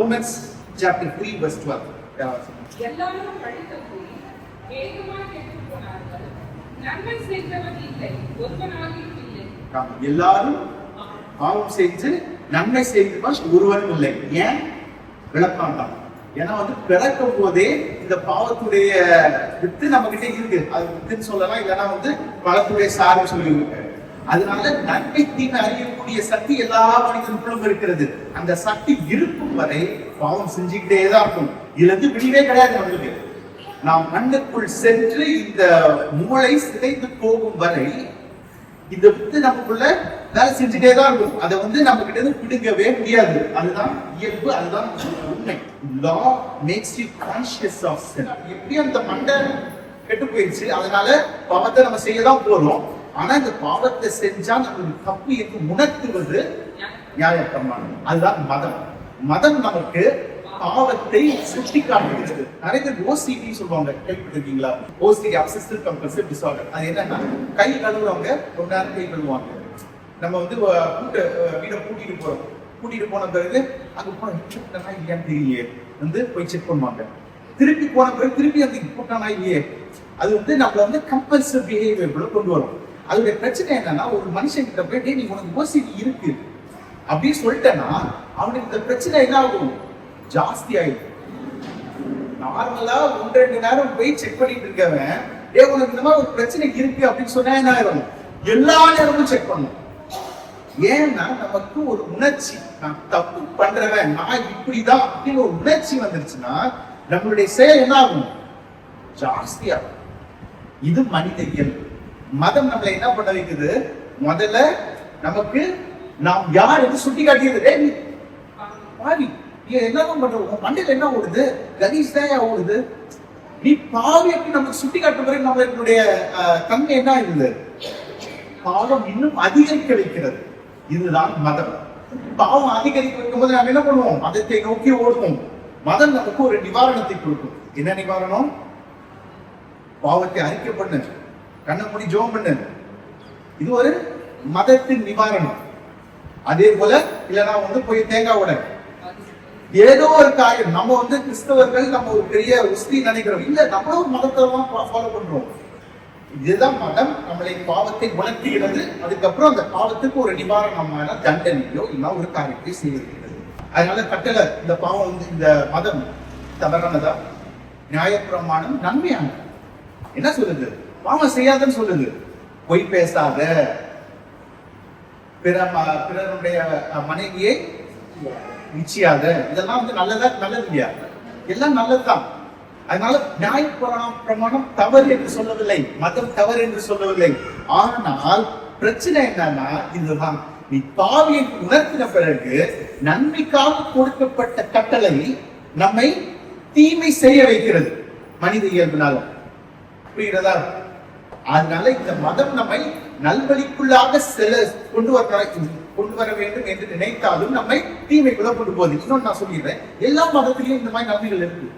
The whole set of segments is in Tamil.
Romans chapter three verse twelve எல்லாரும் படித்த போய் வேகமாக கெட்டுப் போனார்கள் நன்மை செய்தவன் இல்லை ஒருவனாகியும் இல்லை. எல்லாரும் பாவம் செஞ்சு நன்மை செய்தவன் ஒருவனும் இல்லை. ஏன்? விளக்கம் தான். ஏன்னா வந்து பிறக்கும் போதே இந்த பாவத்துடைய வித்து நம்ம கிட்ட இருக்கு. அது வித்துன்னு சொல்லலாம் இல்லைன்னா வந்து பழத்துடைய சார்னு சொல்லியிருக்காரு அதனால நன்மை தீமை அறியக்கூடிய சக்தி எல்லா மனிதனுக்குள்ளும் இருக்கிறது. அந்த சக்தி இருக்கும் வரை பாவம் செஞ்சுக்கிட்டே தான் இருக்கும். இதுல இருந்து விடிவே கிடையாது நம்மளுக்கு. நாம் மண்ணுக்குள் சென்று இந்த மூளை சிதைந்து போகும் வரை இந்த வித்து நமக்குள்ள வேலை செஞ்சுட்டே தான் இருக்கும். அதை வந்து நம்ம கிட்ட இருந்து பிடுங்கவே முடியாது. அதுதான் இயல்பு அதுதான் உண்மை. Law makes you conscious of sin. எப்படி அந்த மண்டை கெட்டு போயிடுச்சு அதனால பாவத்தை நம்ம செய்ய தான் போறோம். ஆனா இந்த பாவத்தை செஞ்சா நமக்கு தப்பு என்று உணர்த்துவது நியாயப்பிரமாணம். அதுதான் மதம். மதம் நமக்கு பாவத்தை சுட்டி காட்டுகிறது நிறைய பேர் ஓசிடி சொல்லுவாங்க. கேள்விப்பட்டிருக்கீங்களா? ஓசிடி அப்சசிவ் கம்பல்சிவ் டிசார்டர் அது என்னன்னா கை கழுவுறவங்க ஒரு நேரம் கை கழுவாங்க நம்ம வந்து கூட்ட வீடை கூட்டிட்டு போறோம். கூட்டிட்டு போன பிறகு அங்க போன கூட்டனா இல்லையான்னு தெரியலையே. வந்து போய் செக் பண்ணுவாங்க. திருப்பி போன பிறகு திருப்பி அந்த கூட்டனா இல்லையே? அது வந்து நம்மள வந்து கம்பல்சிவ் பிஹேவியர்க்குள்ள கொண்டு வரும். அதோட பிரச்சனை என்னன்னா ஒரு மனுஷன் கிட்ட போய் நீ உனக்கு ஓசிடி இருக்கு. அப்படின்னு சொல்லிட்டேன்னா அவனுக்கு இந்த பிரச்சனை என்ன ஆகும்? ஜாஸ்தி ஆயிடும். நார்மலா ஒன்று ரெண்டு நேரம் போய் செக் பண்ணிட்டு இருக்கவன் ஏ உனக்கு இந்த மாதிரி ஒரு பிரச்சனை இருக்கு. அப்படின்னு சொன்னா என்ன ஆயிரும்? எல்லா நேரமும் செக் பண்ணும். ஏன்னா நமக்கு ஒரு உணர்ச்சி நான் தப்பு பண்றவன் நான் இப்படிதான் அப்படின்னு ஒரு உணர்ச்சி வந்துருச்சுன்னா நம்மளுடைய செயல் என்ன ஆகும்? ஜாஸ்தியா இது மனித இயல்பு. மதம் நம்மளை என்ன பண்ண வைக்குது முதல்ல நமக்கு நாம் யார் என்று சுட்டி காட்டியது நீ பாவி நீ என்னதான் பண்ற? உன் மண்டையில என்ன ஓடுது? கணேஷ் தான் ஓடுது. நீ பாவி அப்படி நமக்கு சுட்டி காட்டும் பிறகு நம்மளுடைய அஹ், தன்மை என்ன ஆகுது பாவம் இன்னும் அதிகரிக்க வைக்கிறது. இதுதான் மதம். பாவம் அதிகரிக்க வைக்கும் போது நாம் என்ன பண்ணுவோம்? மதத்தை நோக்கி ஓடுவோம். மதம் நமக்கு ஒரு நிவாரணத்தை கொடுக்கும். என்ன நிவாரணம்? பாவத்தை அறிக்கை பண்ணு. கண்ணை மூடி ஜோம் பண்ணு இது ஒரு மதத்தின் நிவாரணம். அதே போல இல்லைன்னா வந்து போய் தேங்காய் உடை. ஏதோ ஒரு காரியம். நம்ம வந்து கிறிஸ்தவர்கள் நம்ம ஒரு பெரிய உஸ்தி நினைக்கிறோம். இல்ல நம்மளும் ஒரு தான் ஃபாலோ பண்றோம். இதுதான் மதம். நம்மளை பாவத்தை உணர்த்துகிறது. அதுக்கப்புறம் அந்த பாவத்துக்கு ஒரு நிவாரணமான தண்டனையோ இல்லை ஒரு காரியத்தை செய்கிறது அதனால கட்டளை இந்த பாவம் வந்து இந்த மதம் தவறானதா? நியாயப்பிரமாணம் நன்மையானது? என்ன சொல்லுது? பாவம் செய்யாதன்னு சொல்லுது. பொய் பேசாத. பிற ம- பிறருடைய மனைவியை நிச்சயாத இதெல்லாம் வந்து நல்லதா நல்லது இல்லையா? எல்லாம் நல்லதுதான். அதனால நியாய பிரமாணம் பிரமாணம் தவறு என்று சொல்லவில்லை. மதம் தவறு என்று சொல்லவில்லை. ஆனால் பிரச்சனை என்னன்னா இதுதான். நீ பாவியை உணர்த்தின பிறகு நன்மைக்காக கொடுக்கப்பட்ட கட்டளை நம்மை தீமை செய்ய வைக்கிறது. மனித இயல்பினால புரிகிறதா? அதனால இந்த மதம் நம்மை நல்வழிக்குள்ளாக செல கொண்டு வர கொண்டு வர வேண்டும் என்று நினைத்தாலும் நம்மை தீமைக்குள்ள கொண்டு போகுது. இன்னொன்னு நான் சொல்லிடுறேன். எல்லா மதத்திலையும் இந்த மாதிரி நன்மைகள் இருக்கு.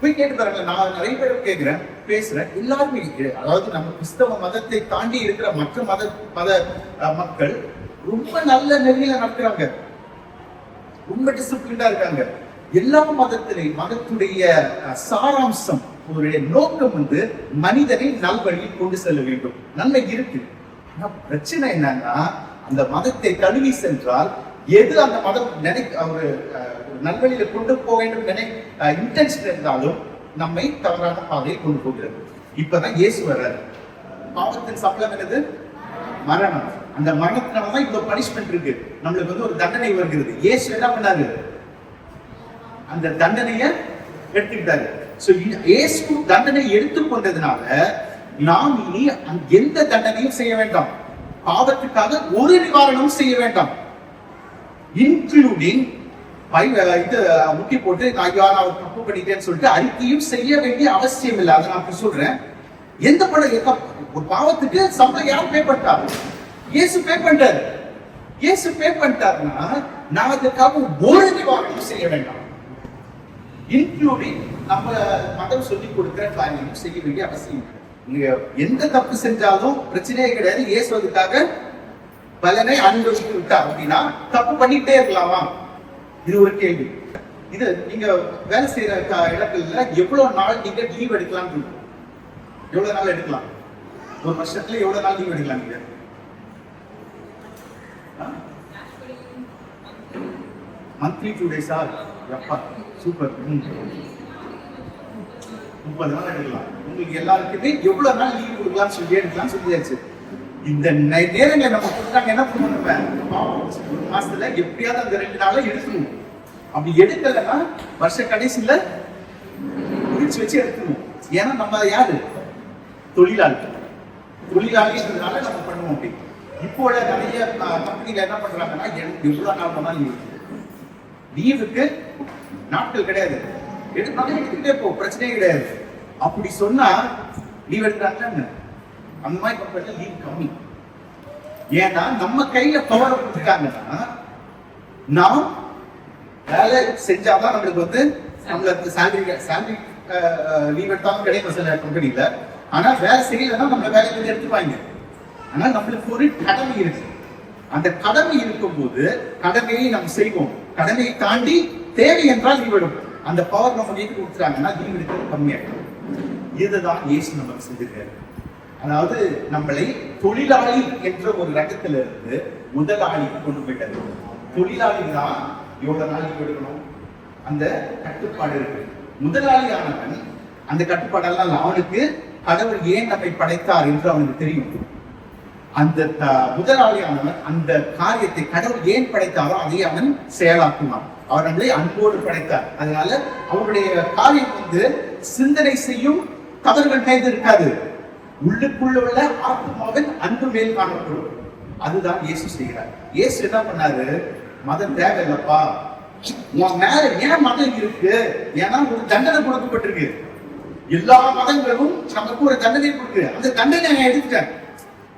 போய் கேட்டு பாருங்க நான் நிறைய பேர் கேட்கிறேன் பேசுறேன். எல்லாருமே இருக்கு. அதாவது நம்ம கிறிஸ்தவ மதத்தை தாண்டி இருக்கிற மற்ற மத மத மக்கள் ரொம்ப நல்ல நெறியில நடக்கிறாங்க ரொம்ப டிசிப்ளின்டா இருக்காங்க. எல்லா மதத்திலையும் மதத்துடைய சாராம்சம் அவருடைய நோக்கம் வந்து மனிதனை நல்வழியில் கொண்டு செல்ல வேண்டும். நன்மை இருக்கு. ஆனா பிரச்சனை என்னன்னா அந்த மதத்தை தழுவி சென்றால் எது அந்த மதம் நினை ஒரு நல்வழியில கொண்டு போக வேண்டும் நினை இன்டென்ஷன் இருந்தாலும் நம்மை தவறான பாதையில் கொண்டு போகிறது. இப்பதான் இயேசு வர்றாரு. பாவத்தின் சம்பளம் என்னது? மரணம். அந்த மரணத்தினாலதான் இவ்வளவு பனிஷ்மெண்ட் இருக்கு. நம்மளுக்கு வந்து ஒரு தண்டனை வருகிறது. இயேசு என்ன பண்ணாரு? அந்த தண்டனையை எடுத்துக்கிட்டாரு. இயேசு தண்டனை எடுத்துக்கொண்டதுனால நாம் இனி எந்த தண்டனையும் செய்ய வேண்டாம். பாவத்துக்காக ஒரு நிவாரணமும் செய்ய வேண்டாம். இன்க்ளூடிங் இது முட்டி போட்டு நான் ஐயோ நான் தப்பு பண்ணிட்டேன்னு சொல்லிட்டு அறிக்கையும் செய்ய வேண்டிய அவசியம் இல்லை. அதை நான் சொல்றேன். எந்த படம் எந்த ஒரு பாவத்துக்கு சம்பளம் யார் பே பண்ணிட்டாரு இயேசு பே பண்ணிட்டாரு. இயேசு பே பண்ணிட்டாருன்னா நான் அதுக்காக ஒரு நிவாரணம் செய்ய வேண்டாம். இன்க்ளூடிங் நம்ம மதம் சொல்லி கொடுக்கிற காரியமும் செய்ய வேண்டிய அவசியம் நீங்க எந்த தப்பு செஞ்சாலும் பிரச்சனையே கிடையாது. இயேசு அதுக்காக பலனை அனுபவித்து விட்டார் அப்படின்னா தப்பு பண்ணிட்டே இருக்கலாமா? இது ஒரு கேள்வி. இது நீங்க வேலை செய்யற க- இடங்கள்ல எவ்வளவு நாள் நீங்க லீவ் எடுக்கலாம் எவ்வளவு நாள் எடுக்கலாம்? ஒரு வருஷத்துல எவ்வளவு நாள் லீவ் எடுக்கலாம் நீங்க? மந்த்லி டூ டேஸா எப்பா சூப்பர் முப்பது நாள் எடுக்கலாம். உங்களுக்கு எல்லாருக்குமே எவ்வளவு நாள் லீவ் கொடுக்கலாம்னு சொல்லி எடுக்கலாம் சொல்லியாச்சு. இந்த நேரங்களை நம்ம கொடுத்தாங்க என்ன பண்ணுவேன் ஒரு மாசத்துல எப்படியாவது அந்த ரெண்டு நாளை எடுக்கணும். அப்படி எடுக்கலன்னா வருஷ கடைசியில முடிச்சு வச்சு எடுக்கணும். ஏன்னா நம்ம யாரு? தொழிலாளி. தொழிலாளின்றதுனால நம்ம பண்ணுவோம் அப்படி. இப்போ உள்ள நிறைய கம்பெனியில என்ன பண்றாங்கன்னா எனக்கு எவ்வளவு நாள் வேணாலும் லீவ் லீவுக்கு நாட்கள் கிடையாது. எடுத்தாலும் எடுத்துக்கிட்டே போ பிரச்சனையே கிடையாது. அப்படி சொன்னா லீவ் எடுக்கிறாங்க அந்த மாதிரி கம்பெனில லீவ் கம்மி. ஏன்னா நம்ம கையில பவர் கொடுத்துருக்காங்கன்னா நாம் வேலை செஞ்சாதான் நம்மளுக்கு வந்து நம்மளுக்கு சேலரி சேலரி லீவ் எடுத்தாலும் கிடைக்கும் சில கம்பெனில ஆனா வேலை செய்யலைன்னா நம்மள வேலையில வந்து எடுத்துப்பாங்க. ஆனா நம்மளுக்கு ஒரு கடமை இருக்கு. அந்த கடமை இருக்கும்போது கடமையை நம்ம செய்வோம். கடமையை தாண்டி தேவை என்றால் லீவ் எடுப்போம். அந்த பவர் நம்ம கைக்கு கொடுத்துறாங்கன்னா லீவ் எடுக்கிறது கம்மியாகும் இதுதான் இயேசு நமக்கு செஞ்சிருக்காரு அதாவது நம்மளை தொழிலாளி என்ற ஒரு ரகத்துல இருந்து முதலாளிக்கு கொண்டு போயிட்டது தொழிலாளி தான் எவ்வளவு நாளைக்கு லீவ் எடுக்கணும் அந்த கட்டுப்பாடு இருக்கு. முதலாளியானவன் அந்த கட்டுப்பாடெல்லாம் அவனுக்கு கடவுள் ஏன் நம்மை படைத்தார் என்று அவனுக்கு தெரியும். அந்த முதலாளியானவன் அந்த காரியத்தை கடவுள் ஏன் படைத்தாரோ அதை அவன் செயலாக்குவான். அவர் நம்மளை அன்போடு படைத்தார். அதனால அவருடைய காரியம் வந்து சிந்தனை செய்யும் கதர்கள் மீது இருக்காது. உள்ளுக்குள்ள உள்ள ஆத்மாவின் அன்பு மேல் காணப்படும். அதுதான் இயேசு செய்கிறார். இயேசு என்ன பண்ணாரு? மதம் தேவையில்லப்பா. உன் மேல ஏன் மதம் இருக்கு? ஏன்னா ஒரு தண்டனை கொடுக்கப்பட்டிருக்கு. எல்லா மதங்களும் நமக்கு ஒரு தண்டனை கொடுக்கு அந்த தண்டனை நான் எடுத்துட்டேன்.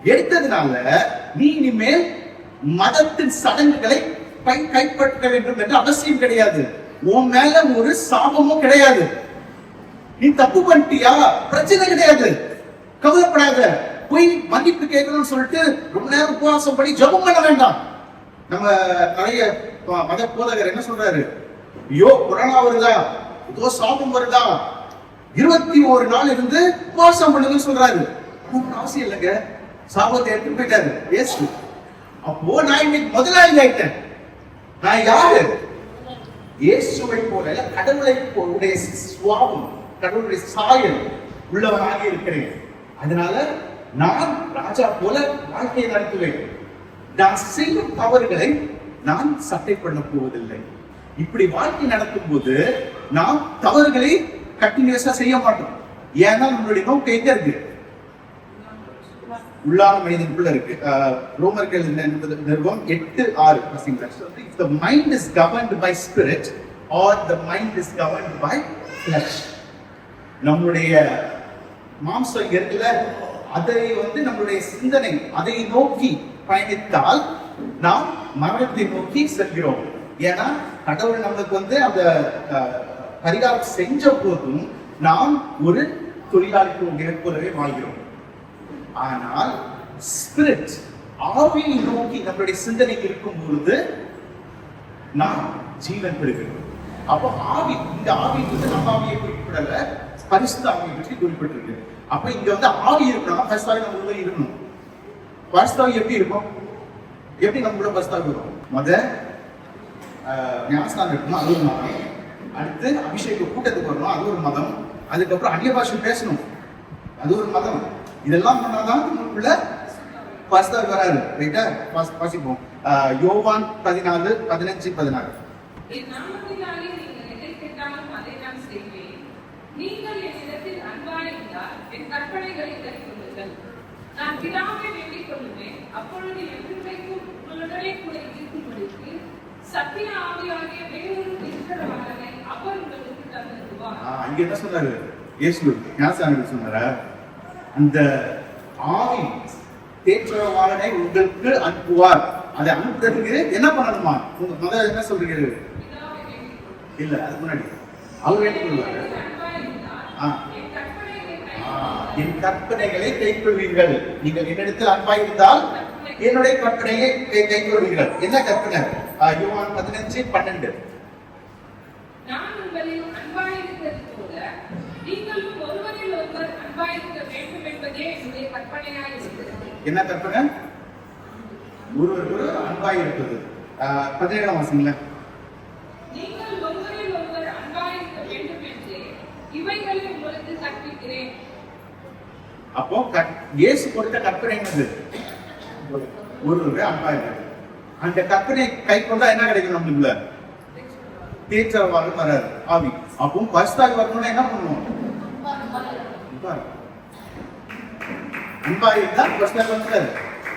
எடுத்ததுனால நீ இனிமேல் மதத்தின் சடங்குகளை கை கைப்பற்ற வேண்டும் என்று அவசியம் கிடையாது. உன் மேல ஒரு சாபமும் கிடையாது. நீ தப்பு பண்ணிட்டியா? பிரச்சனை கிடையாது. கவலைப்படாத. போய் மன்னிப்பு கேட்கணும்னு சொல்லிட்டு ரொம்ப நேரம் உபவாசம் பண்ணி ஜபம் பண்ண வேண்டாம். நம்ம நிறைய மத போதகர் என்ன சொல்றாரு? ஐயோ கொரோனா வருதா? ஏதோ சாபம் வருதா? இருபத்தி ஒரு நாள் இருந்து உபவாசம் பண்ணுங்கன்னு சொல்றாரு. அவசியம் இல்லைங்க. சாபத்தை எடுத்து போயிட்டாரு. இயேசு அப்போ நான் இன்னைக்கு முதலாளி ஆயிட்டேன் நான் யாரு இயேசுவை போல கடவுளை போ- உடைய சுவாபம் கடவுளுடைய சாயல் உள்ளவனாக இருக்கிறேன். அதனால நான் ராஜா போல வாழ்க்கையை நடத்துவேன். நான் செய்யும் தவறுகளை நான் சட்டை பண்ண போவதில்லை. இப்படி வாழ்க்கை நடத்தும் போது நாம் தவறுகளை கண்டினியூஸா செய்ய மாட்டோம். ஏன்னா நம்மளுடைய நோக்கம் எங்க இருக்கு? உள்ளான மனிதனுக்குள்ள இருக்கு. ரோமர்கள் என்பது நிறுவம் எட்டு ஆறு if the mind is governed by spirit or the mind is governed by flesh நம்மளுடைய மாம்சம் இருக்குல்ல அதை வந்து நம்மளுடைய சிந்தனை அதை நோக்கி பயணித்தால் நாம் மரணத்தை நோக்கி செல்கிறோம். ஏன்னா கடவுள் நம்மளுக்கு வந்து அந்த பரிகாரம் செஞ்ச போதும் நாம் ஒரு தொழிலாளிக்கு போலவே வாழ்கிறோம் ஆனால் ஸ்பிரிட் ஆவியை நோக்கி நம்மளுடைய சிந்தனை இருக்கும் பொழுது நாம் ஜீவன் பெறுகிறோம். அப்போ ஆவி இந்த ஆவி வந்து நம்ம ஆவியை குறிப்பிடல பரிசுத்த ஆவியை பற்றி குறிப்பிட்டிருக்கு. அப்ப இங்க வந்து ஆவி இருக்கணும் பரிசுத்தாவி நம்ம உள்ள இருக்கணும். பரிசுத்தாவி எப்படி இருக்கும்? எப்படி நம்ம உள்ள பரிசுத்தாவி வரும் முத ஆஹ், இருக்கணும் அது ஒரு மதம். அடுத்து அபிஷேக கூட்டத்துக்கு வரணும் அது ஒரு மதம். அதுக்கப்புறம் அந்நிய பாஷை பேசணும் அது ஒரு மதம். இதெல்லாம் பண்ணாதான் நமக்குள்ள பரிசுத்தாவி வராது ரைட்டா வாசி- வாசிப்போம். யோவான் பதினாலு பதினஞ்சு பதினாறு. நீங்கள் என்னிடத்தில் அன்பாயிருந்தால் என் கற்பனைகளை கைக்கொள்ளுங்கள் நான் பிதாவை வேண்டிக் கொள்ளுவேன். அப்பொழுது என்றைக்கும் உங்களுடனே கூட இருக்கும்படிக்கு சத்திய ஆவியாகிய வேறொரு இருக்கிறவனை அவர் உங்களுக்கு தந்துடுவார் ஆஹ், இங்க என்ன சொன்னாரு இயேசு ஞானசாமி சொன்னாரா? அந்த ஆவி தேற்றவாளனை உங்களுக்கு அனுப்புவார். அதை அனுப்புறதுக்கு என்ன பண்ணணுமா? உங்க முதல்ல என்ன சொல்றீங்க இல்ல அதுக்கு முன்னாடி. அவர் வேண்டிக் கொள்வாரு ஆ. என் கற்பனைகளை ஆஹ், கைக்கொள்ளுங்கள் கைக்கொள்வீர்கள். நீங்கள் என்னிடத்தில் அன்பாயிருந்தால் என்னுடைய கற்பனையை கை கைக்கொள்வீர்கள். என்ன கற்பனை? ஆஹ், பதினஞ்சு பன்னெண்டு என்னுடைய கற்பனையாய் இருக்கிறது என்ன கற்பனை? ஒருவர் ஒரு அன்பாய் இருப்பது. பதினேழாம் வாசங்கள. அப்போ இயேசு கொடுத்த கற்பனை என்னது? ஒருவர் அன்பாய் இருப்பது. அந்த கற்பனை கை கொண்டா என்ன கிடைக்கும் நம்மளுக்குள்ள? தீர்ச்சவாறு வராது ஆவி. அப்போ பரிசுத்தாவி வரணும்னா என்ன பண்ணுவோம்? அன்பா இருந்தால் பிரச்சனை இருந்தா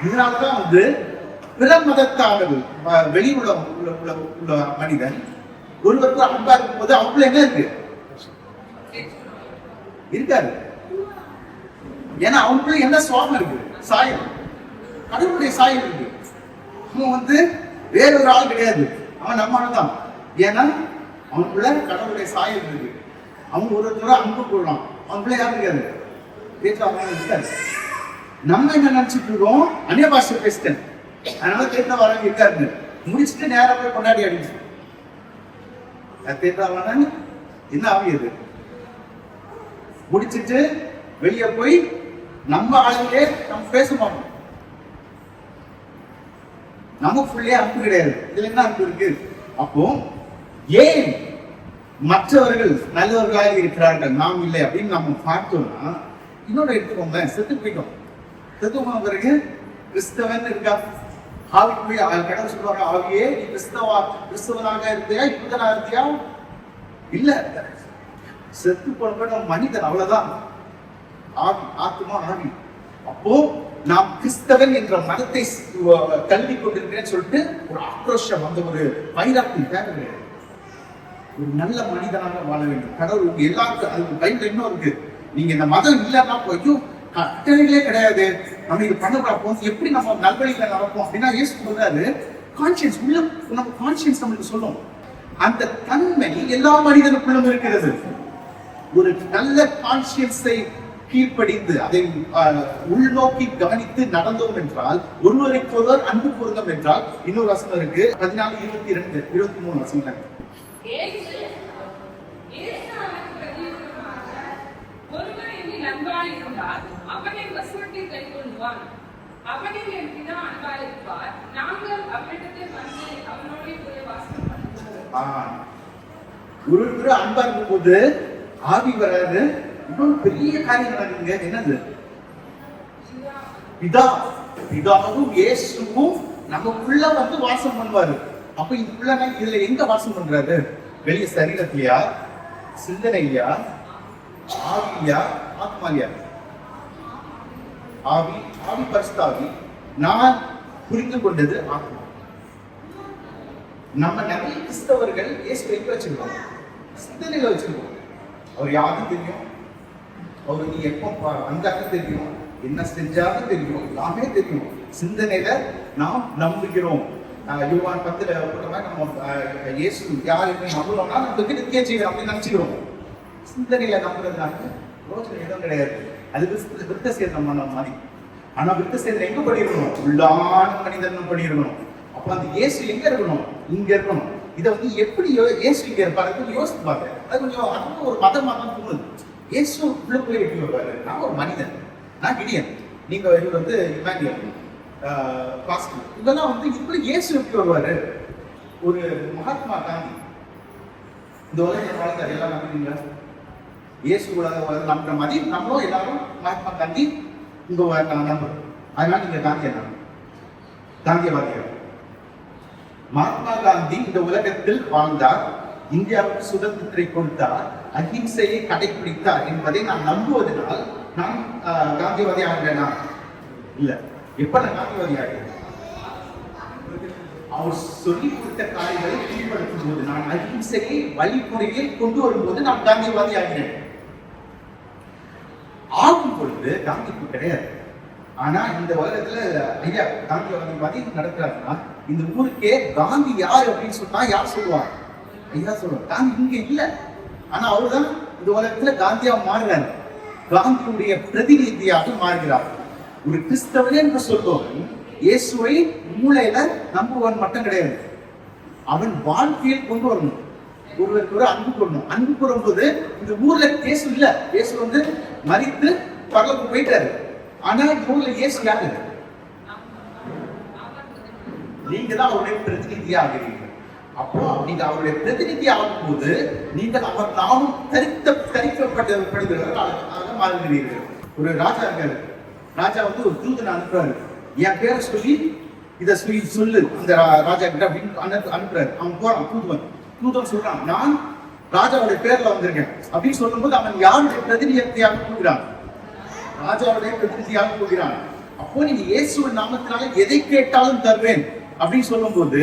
இதனாலதான் வந்து பிற மதத்தானது வெளி உள்ள உள்ள உள்ள உள்ள மனிதன் ஒருவருக்கு அன்பா இருக்கும் போது அவங்களும் என்ன இருக்கு? இருக்காது. ஏன்னா அவனுக்குள்ள என்ன சுவாமம் இருக்கு? சாயம். கடவுளுடைய சாயம் இருக்கு. அவன் வந்து வேற ஒரு ஆள் கிடையாது. அவன் நம்ம ஆள் தான். ஏன்னா அவனுக்குள்ள கடவுளுடைய சாயம் இருக்கு. அவன் ஒரு அன்பு கொள்ளலாம் அவனுக்குள்ள யாரும் கிடையாது பேச்சு அவங்க இருக்காது. நம்ம என்ன நினைச்சிட்டு இருக்கோம்? அந்நிய பாஷை பேசிட்டேன் அதனால தேர்ந்த வரவங்க இருக்காரு முடிச்சுட்டு நேரா போய் கொண்டாடி அடிச்சு தேர்ந்தவன என்ன ஆவியது முடிச்சிட்டு வெளியே போய் நம்ம ஆளுங்களே நம்ம பேச மாட்டோம். நமக்குள்ளே அன்பு கிடையாது. இதுல என்ன அன்பு இருக்கு? அப்போ ஏன் மற்றவர்கள் நல்லவர்களாக இருக்கிறார்கள்? நாம் இல்லை அப்படின்னு நம்ம பார்த்தோம்னா இன்னொரு எடுத்துக்கோங்க செத்து போயிட்டோம். தத்துவம் பிறகு கிறிஸ்தவன் இருக்கா? ஆவிக்குரிய கடவுள் சொல்லுவாங்க ஆவியே நீ கிறிஸ்தவா கிறிஸ்தவனாக இருந்தியா யூதனா இருந்தியா? இல்ல. செத்து போன மனிதன் அவ்வளவுதான். ஆவி ஆத்மா ஆவி. அப்போ நாம் கிறிஸ்தவன் என்ற மதத்தை தள்ளி கொண்டிருக்கிறேன்னு சொல்லிட்டு ஒரு ஆக்ரோஷம் அந்த ஒரு வைராக்கியம் தேவை கிடையாது ஒரு நல்ல மனிதனாக வாழ வேண்டும். கடவுள் எல்லாருக்கும் அதுக்கு பைபிள் இன்னும் இருக்கு நீங்க இந்த மதம் இல்லைன்னா ஐயோ கட்டளைகளே கிடையாது. நம்ம இது பண்ணக்கூடாது போது எப்படி நம்ம நல்வழியில நடப்போம் அப்படின்னா ஏசு சொல்றாரு கான்சியன்ஸ் உள்ள நம்ம கான்சியன்ஸ் நம்மளுக்கு சொல்லும். அந்த தன்மை எல்லா மனிதனுக்குள்ளும் இருக்கிறது. ஒரு நல்ல கான்சியன்ஸை கீழ்ப்படிந்து அதை உள்நோக்கி கவனித்து நடந்தோம் என்றால் ஒருவருக்கொருவர் அன்பு கூறுந்தோம் என்றால் இன்னொரு வசனம் இருக்கு. பதினாலு இருபத்தி ரெண்டு இருபத்தி மூணு வசனம் இயேசு இயேசு அவனுக்கு பிரதியுத்தரமாக, அன்பாயிருந்தால் அவனை வசனத்தை கைக்கொள்வான் அவனில் என் பிதா அன்பாயிருப்பார். நாங்கள் அவனிடத்தில் வந்து அவனோடே கூட வாசம் பண்ணுவோம். ஆஹ். ஒருவர் அன்பா இருக்கும்போது ஆவி வராது. இன்னொரு பெரிய காரியம் நடக்குங்க என்னது? பிதா. பிதாவும் இயேசுவும் நமக்குள்ள வந்து வாசம் பண்ணுவாரு. அப்ப இதுக்குள்ள இதுல எங்க வாசம் பண்றாரு? வெளிய சரீரத்திலயா? சிந்தனையா ஆவியா ஆத்மாலியா. ஆவி ஆவி பரிசுத்தாவி நான் புரிந்து கொண்டது ஆத்மா. நம்ம நிறைய கிறிஸ்தவர்கள் இயேசு எங்க வச்சிருக்கோம். சிந்தனையில வச்சிருக்கோம். அவர் யாருக்கும் தெரியும்? அவர் நீ எப்போ வந்தாக்க தெரியும்? என்ன செஞ்சாலும் தெரியும். எல்லாமே தெரியும். சிந்தனையில நாம் நம்புகிறோம். யுவான் பத்துல போட்ட மாதிரி நம்ம இயேசு யாருமே நம்புறோம்னா நம்ம கிட்ட செய்கிறோம் அப்படின்னு நினைச்சுக்கிறோம். சிந்தனையில நம்புறதுனால ரோஜனை இடம் கிடையாது. அது விருத்த- விருத்த சேதனம் பண்ண மாதிரி. ஆனா விருத்த சேதனம் எங்க பண்ணிருக்கணும்? உள்ளான மனிதன் பண்ணிருக்கணும். அப்ப அந்த இயேசு எங்க இருக்கணும்? இங்க இருக்கணும். இதை வந்து எப்படி ஏசு இயேசு இங்க இருப்பாரு? யோசித்து பார்த்தேன் அது கொஞ்சம் அதுவும் ஒரு மதம் தான் தோணுது. இயேசு உள்ளுக்குள்ளே எப்படி வருவாரு நான் ஒரு மனிதன். நான் கிடியன் நீங்க இவர் வந்து இமானியல் பாஸ்டர் இதெல்லாம் வந்து இதுக்குள்ள இயேசு எப்படி வருவாரு ஒரு மகாத்மா காந்தி. இந்த உலகத்தை வாழ்ந்தார். எல்லாம் நம்புறீங்களா இயேசு நம்புற மாதிரி நம்மளும் எல்லாரும் மகாத்மா காந்தி உங்க நம்புறோம் அதனால நீங்க காந்தியை நம்புங்க காந்தியவாதிகள் மகாத்மா காந்தி இந்த உலகத்தில் வாழ்ந்தார். இந்தியாவுக்கு சுதந்திரத்தை கொடுத்தார். அஹிம்சையை கடைபிடித்தார் என்பதை நான் நம்புவதனால் நான் காந்தியவாதி ஆகிறேனா? இல்ல. எப்ப நான் காந்தியவாதி ஆகிறேன்? அவர் சொல்லி கொடுத்த காரியங்களை கீழ்படுத்தும் போது நான் அஹிம்சையை வழிமுறையில் கொண்டு வரும்போது நான் காந்தியவாதி ஆகிறேன். ஆகும் பொழுது காந்திக்கு கிடையாது. ஆனா இந்த உலகத்துல ஐயா காந்தியவாதி நடக்கிறாருன்னா இந்த ஊருக்கே காந்தி யார் அப்படின்னு சொன்னா யார் சொல்லுவாங்க? ஐயா சொல்லுவாங்க காந்தி இங்க இல்ல. ஆனா அவர்தான் இந்த உலகத்துல காந்தியா மாறுறாரு. காந்தியுடைய பிரதிநிதியாக மாறுகிறார். ஒரு கிறிஸ்தவன் என்று சொல்பவன் இயேசுவை மூளையில நம்புவன் மட்டும் கிடையாது. அவன் வாழ்க்கையில் கொண்டு வரணும். ஒருவருக்கு ஒரு அன்பு கொள்ளணும் அன்பு கூறும்போது இந்த ஊர்ல இயேசு இல்ல. இயேசு வந்து மறித்து பரலோகம் போயிட்டாரு. ஆனா இவங்களை இயேசு யாரு நீங்க தான் அவருடைய பிரதிநிதியா ஆகிறீங்க அப்போ நீங்க அவருடைய பிரதிநிதி ஆகும்போது நீங்கள் அவர் நாமும் தரித்த தரிக்கப்படுகிறவர்களாக மாறுகிறீர்கள். ஒரு ராஜா இருக்காரு. ராஜா வந்து ஒரு தூதன் அனுப்புறாரு. என் பேரை சொல்லி இதை சொல்லி சொல்லு அந்த ராஜா கிட்ட அப்படின்னு அனுப்புறாரு. அவன் போறான் தூதுவன். தூதன் சொல்றான் நான் ராஜாவுடைய பேர்ல வந்திருக்கேன். அப்படின்னு சொல்லும்போது அவன் யாருடைய பிரதிநிதியாக கூறுகிறான் ராஜாவுடைய பிரதிநிதியாக போகிறான்? அப்போ நீங்க இயேசுவின் நாமத்தினால எதை கேட்டாலும் தருவேன். அப்படின்னு சொல்லும்போது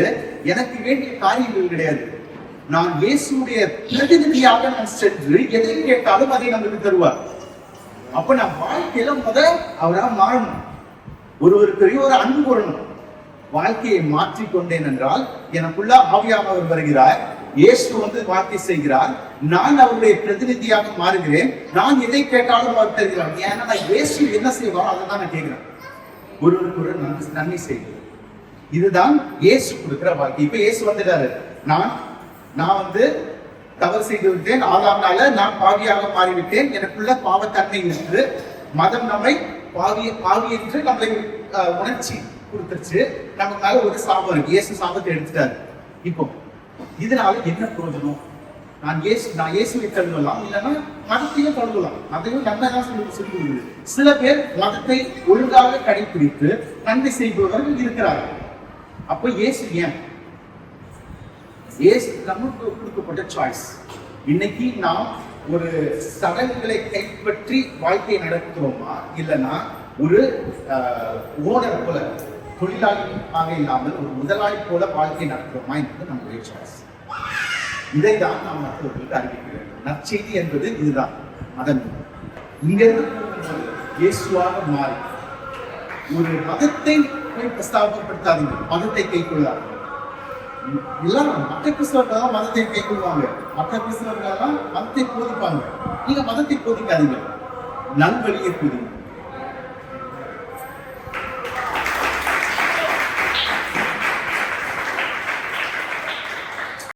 எனக்கு வேண்டிய காரியங்கள் கிடையாது. நான் இயேசுடைய பிரதிநிதியாக நான் சென்று எதை கேட்டாலும் அதை நம்மளுக்கு தருவார். அப்ப நான் வாழ்க்கையில முத அவரா மாறணும். ஒருவருக்குரிய ஒரு அன்பு வரணும் வாழ்க்கையை மாற்றிக்கொண்டேன் என்றால் எனக்குள்ள ஆவியானவர் வருகிறார். இயேசு வந்து வார்த்தை செய்கிறார் நான் அவருடைய பிரதிநிதியாக மாறுகிறேன். நான் எதை கேட்டாலும் அவர் தருகிறார். ஏன்னா நான் இயேசு என்ன செய்வாரோ அதை தான் நான் கேட்கிறேன். ஒருவருக்கு ஒரு நன்மை நன்மை செய்வது இதுதான் இயேசு கொடுக்கிற வாழ்க்கை. இப்ப இயேசு வந்துட்டாரு. நான் நான் வந்து தவறு செய்து விட்டேன். ஆறாம் நாள நான் பாவியாக மாறிவிட்டேன். எனக்குள்ள பாவத்தன்மை என்று மதம் நம்மை பாவி பாவி என்று நம்மளை உணர்ச்சி கொடுத்துருச்சு. நமக்காக ஒரு சாபம் இருக்கு. இயேசு சாபத்தை எடுத்துட்டாரு. இப்போ இதனால என்ன பிரயோஜனம் நான் இயேசு நான் இயேசுவை தழுவலாம் இல்லைன்னா மதத்தையும் தழுவலாம் அதையும் நன்மை தான் சொல்லி சொல்லி சில பேர் மதத்தை ஒழுங்காக கடைபிடித்து நன்மை செய்பவர்கள் இருக்கிறார்கள். அப்ப இயேசு ஏன்? இயேசு நமக்கு கொடுக்கப்பட்ட சாய்ஸ் இன்னைக்கு நாம் ஒரு சடங்குகளை கைப்பற்றி வாழ்க்கையை நடத்துகிறோமா இல்லைன்னா ஒரு ஓனர் போல தொழிலாளியாக இல்லாமல் ஒரு முதலாளி போல வாழ்க்கை நடத்துகிறோமா என்பது நம்முடைய சாய்ஸ் இதை தான் நாம் மற்றவர்களுக்கு அறிவிக்க வேண்டும். நற்செய்தி என்பது இதுதான். அதன் இங்கிருந்து இயேசுவாக மாறி ஒரு மதத்தை போய் பிரஸ்தாபப்படுத்தாதீங்க. மதத்தை கை கொள்ளாதீங்க எல்லாரும் மற்ற கிறிஸ்தவர்கள் தான் மதத்தை கை கொள்வாங்க மற்ற கிறிஸ்தவர்கள் தான் மதத்தை போதிப்பாங்க. நீங்க மதத்தை போதிக்காதீங்க. நல்வழியை போதிங்க.